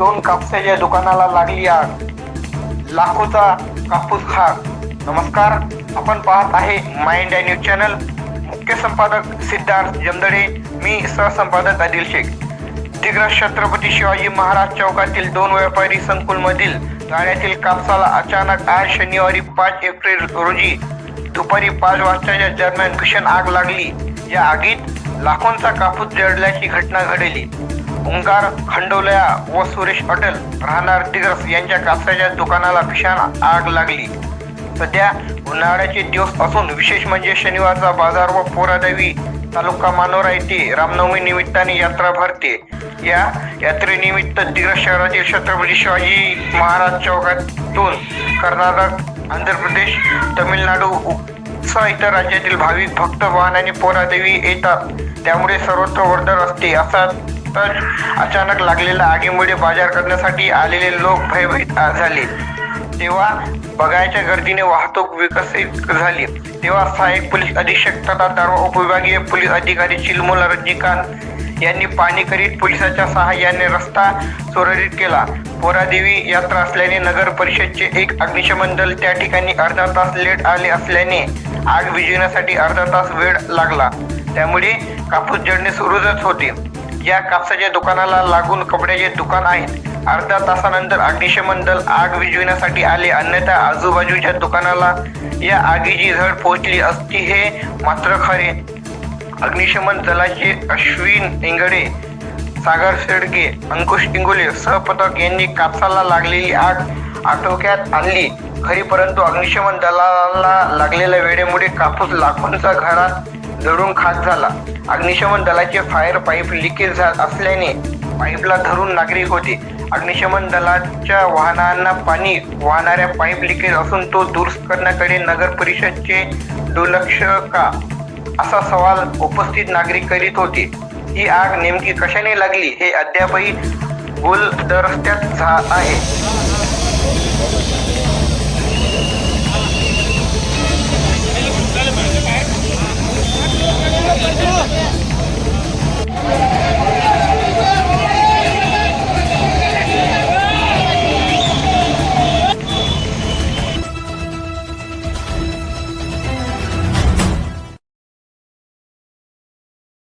दोन कापसाच्या दुकानाला लागली आग. लाखोचा कापूस खाक. नमस्कार आपण पाहत आहे माइंड अँड न्यूज चॅनल. मुख्य संपादक सिद्धार्थ जमदडे मी सहसंपादक आदिल शेख. दिग्रस छत्रपती शिवाजी महाराज चौकातील दोन व्यापारी संकुलमधील गाड्यातील कापसाला अचानक आज शनिवारी पाच एप्रिल रोजी दुपारी पाच वाजताच्या दरम्यान भीषण आग लागली. या आगीत लाखोंचा कापूस जळल्याची घटना घडली. ओंकार खंडोलया व सुरेश अटल राहणार दिग्रस यांच्या कापसाच्या दुकानाला भीषण आग लागली. सध्या उन्हाळ्याचे दिवस असून विशेष म्हणजे शनिवारचा बाजार व पोरादेवी तालुका मानोरा येथे रामनवमी निमित्ताने यात्रा भरते. या यात्रेनिमित्त दिग्रस शहरातील छत्रपती शिवाजी महाराज चौकातून कर्नाटक आंध्र प्रदेश तमिळनाडू सह इतर राज्यातील भाविक भक्त वाहनाने पोरादेवी येतात. त्यामुळे सर्वत्र वर्दळ असते असा तर अचानक लागलेल्या आगीमुळे बाजार करण्यासाठी आलेले लोक भयभीत झाले. तेव्हा बघायच्या गर्दीने वाहतूक विकसित झाली. तेव्हा सहाय्यक पोलीस अधीक्षक तथा दारवा उपविभागीय पोलीस अधिकारी चिलमुला रजनीकांत यांनी पाणी करीत पोलिसाच्या सहाय्याने रस्ता सुरळीत केला. पोरादेवी यात्रा असल्याने नगर परिषदचे एक अग्निशमन दल त्या ठिकाणी अर्धा तास लेट आले असल्याने आग विजवण्यासाठी अर्धा तास वेळ लागला. त्यामुळे कापूस जडणे सुरूच होते. या कापसाच्या दुकानाला लागून कपड्याचे दुकान आहेत. अर्ध्या तासानंतर अग्निशमन दल आग विजविण्यासाठी आले. अन्यथा आजूबाजूच्या दुकानाला या आगीची झड पोहोचली असती हे मात्र खरे. अग्निशमन दलाचे अश्विन इंगडे सागर शेडगे अंकुश इंगोले सहपथक यांनी कापसाला लागलेली आग आटोक्यात आणली. खरी परंतु अग्निशमन दलाला लागलेल्या वेळेमुळे कापूस लाखोंचा घरात जळून खाक झाला. अग्निशमन दलाचे फायर पाईप लिकेज झात असल्याने पाईपला धरून नागरिक होते. अग्निशमन दलाच्या वाहनांना पाणी वाहणाऱ्या पाईप लिकेज असून तो दुरुस्त करण्याकडे नगर परिषदचे दुर्लक्ष का असा सवाल उपस्थित नागरिक करीत होते. ही आग नेमकी कशाने लागली हे अद्यापही गुलदरस्त्यात झा आहे.